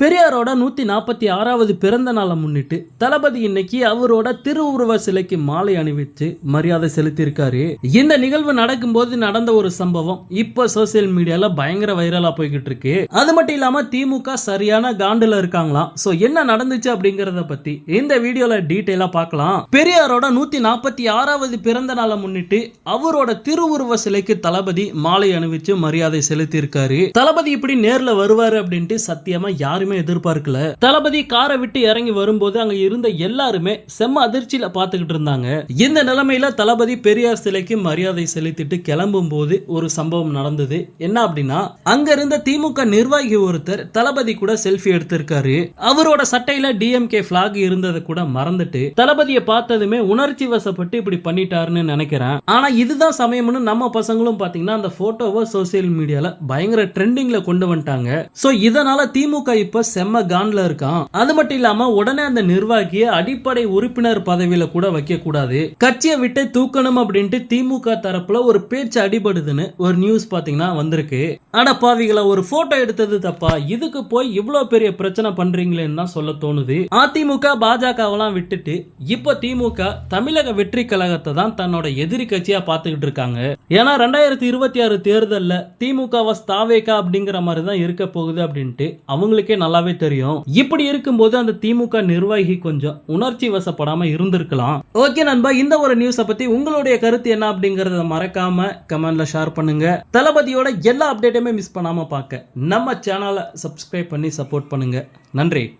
பெரியாரோட நூத்தி நாற்பத்தி ஆறாவது பிறந்த நாளை முன்னிட்டு தளபதி இன்னைக்கு அவரோட திருவுருவ சிலைக்கு மாலை அணிவித்து மரியாதை செலுத்தியிருக்காரு. இந்த நிகழ்வு நடக்கும்போது நடந்த ஒரு சம்பவம் இப்ப சோசியல் மீடியால பயங்கர வைரலா போய்கிட்டு இருக்கு. அது மட்டும் இல்லாம திமுக சரியான காண்டுல இருக்காங்களாம். சோ என்ன நடந்துச்சு அப்படிங்கறத பத்தி இந்த வீடியோல டீட்டெயிலா பார்க்கலாம். பெரியாரோட நூத்தி நாற்பத்தி ஆறாவது பிறந்த நாளை முன்னிட்டு அவரோட திருவுருவ சிலைக்கு தளபதி மாலை அணிவிச்சு மரியாதை செலுத்தியிருக்காரு. தளபதி இப்படி நேர்ல வருவாரு அப்படின்ட்டு சத்தியமா யாருமே எதிர்பார்க்கல. தளபதி காரை விட்டு இறங்கி வரும்போது அங்க இருந்த எல்லாருமே செம்ம அதிர்ச்சியில பாத்துக்கிட்டு இருந்தாங்க. இந்த நிலைமையில தளபதி பெரியார் சிலைக்கு மரியாதை செலுத்திட்டு கிளம்பும் போது ஒரு சம்பவம் நடந்தது. என்ன அப்படின்னா அங்க இருந்த திமுக நிர்வாகி ஒருத்தர் தளபதி கூட செல்ஃபி எடுத்திருக்காரு. அவரோட சட்டையில டிஎம்கே பிளாக் இருந்ததை கூட மறந்துட்டு தளபதியை பார்த்ததுமே உணர்ச்சி வசப்பட்டு இப்படி பண்ணிட்டாருன்னு நினைக்கிறேன். ஆனா இதுதான் சமயம்னு நம்ம பசங்களும் பாத்தீங்கன்னா அந்த போட்டோவை சோசியல் மீடியால பயங்கர ட்ரெண்டிங்ல கொண்டு வந்துட்டாங்க. சோ இதனால திமுக இப்ப இப்ப செம்ம கான்ல இருக்கான். அது மட்டும் இல்லாம உடனே அந்த நிர்வாகிய அடிப்படை உறுப்பினர் பதவியில கூட வைக்க கூடாது. கட்சியை விட்டு தூக்கணும் அப்படின்ட்டு திமுக தரப்புல ஒரு பேச்சு அடிபடுதுன்னு ஒரு நியூஸ் பாத்தீங்கன்னா வந்திருக்கு. அட பாவிகளை ஒரு போட்டோ எடுத்தது தப்பா? இதுக்கு போய் இவ்வளவு பெரிய பிரச்சனை பண்றீங்களேன்னு தான் சொல்ல தோணுது. அதிமுக பாஜகவெல்லாம் விட்டுட்டு இப்போ திமுக தமிழக வெற்றி கழகத்தை தான் தன்னோட எதிரி கட்சியா பார்த்துக்கிட்டு இருக்காங்க. ஏன்னா ரெண்டாயிரத்தி இருபத்தி ஆறு தேர்தலில் திமுகவை ஸ்தாவேகா அப்படிங்கிற மாதிரி தான் இருக்க போகுது அப்படின்ட்டு அவங்களுக்கே நல்லாவே தெரியும். இப்படி இருக்கும்போது அந்த திமுக நிர்வாகி கொஞ்சம் உணர்ச்சி வசப்படாம இருந்திருக்கலாம். ஓகே நண்பா இந்த ஒரு நியூஸை பத்தி உங்களுடைய கருத்து என்ன அப்படிங்கறத மறக்காம கமெண்ட்ல ஷேர் பண்ணுங்க. தளபதியோட எல்லா அப்டேட்டுமே மிஸ் பண்ணாம பார்க்க. நம்ம சேனலை சப்ஸ்கிரைப் பண்ணி சப்போர்ட் பண்ணுங்க. நன்றி.